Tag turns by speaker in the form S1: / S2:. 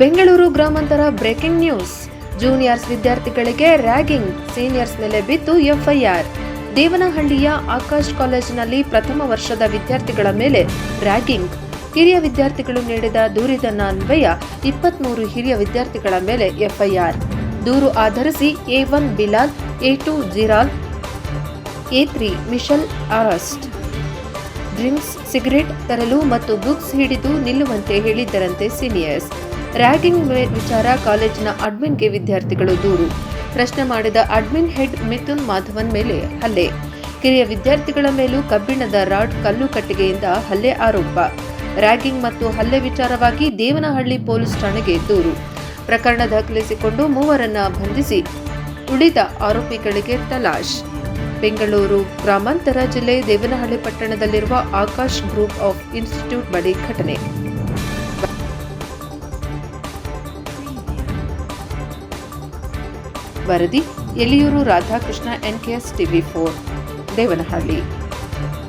S1: ಬೆಂಗಳೂರು ಗ್ರಾಮಾಂತರ breaking news. Juniors ವಿದ್ಯಾರ್ಥಿಗಳಿಗೆ ragging, seniors ಮೇಲೆ ಬಿದ್ದು ಎಫ್ಐಆರ್. ದೇವನಹಳ್ಳಿಯ ಆಕಾಶ್ ಕಾಲೇಜಿನಲ್ಲಿ ಪ್ರಥಮ ವರ್ಷದ ವಿದ್ಯಾರ್ಥಿಗಳ ಮೇಲೆ ರ್ಯಾಗಿಂಗ್. ಹಿರಿಯ ವಿದ್ಯಾರ್ಥಿಗಳು ನೀಡಿದ ದೂರಿದನ ಅನ್ವಯ ಇಪ್ಪತ್ಮೂರು ಹಿರಿಯ ವಿದ್ಯಾರ್ಥಿಗಳ ಮೇಲೆ ಎಫ್ಐಆರ್. ದೂರು ಆಧರಿಸಿ A one Bilal, A two Jiral, A three Mishal arrest drinks, cigarette ತರಲು ಮತ್ತು ಬುಕ್ಸ್ ಹಿಡಿದು ನಿಲ್ಲುವಂತೆ ಹೇಳಿದ್ದರಂತೆ ಸೀನಿಯರ್ಸ್. ರ್ಯಾಗಿಂಗ್ ವಿಚಾರ ಕಾಲೇಜಿನ ಅಡ್ಮಿನ್ಗೆ ವಿದ್ಯಾರ್ಥಿಗಳು ದೂರು. ಪ್ರಶ್ನೆ ಮಾಡಿದ ಅಡ್ಮಿನ್ ಹೆಡ್ ಮಿಥುನ್ ಮಾಧವನ್ ಮೇಲೆ ಹಲ್ಲೆ. ಕಿರಿಯ ವಿದ್ಯಾರ್ಥಿಗಳ ಮೇಲೂ ಕಬ್ಬಿಣದ ರಾಡ್ ಕಲ್ಲು ಕಟ್ಟಿಗೆಯಿಂದ ಹಲ್ಲೆ ಆರೋಪ. ರ್ಯಾಗಿಂಗ್ ಮತ್ತು ಹಲ್ಲೆ ವಿಚಾರವಾಗಿ ದೇವನಹಳ್ಳಿ ಪೊಲೀಸ್ ಠಾಣೆಗೆ ದೂರು. ಪ್ರಕರಣ ದಾಖಲಿಸಿಕೊಂಡು ಮೂವರನ್ನ ಬಂಧಿಸಿ ಉಳಿದ ಆರೋಪಿಗಳಿಗೆ ತಲಾಶ್. ಬೆಂಗಳೂರು ಗ್ರಾಮಾಂತರ ಜಿಲ್ಲೆ ದೇವನಹಳ್ಳಿ ಪಟ್ಟಣದಲ್ಲಿರುವ ಆಕಾಶ್ ಗ್ರೂಪ್ ಆಫ್ ಇನ್ಸ್ಟಿಟ್ಯೂಟ್ ಬಳಿ ಘಟನೆ. ವರದಿ Eliyur Radhakrishna NKS TV four Devanahalli.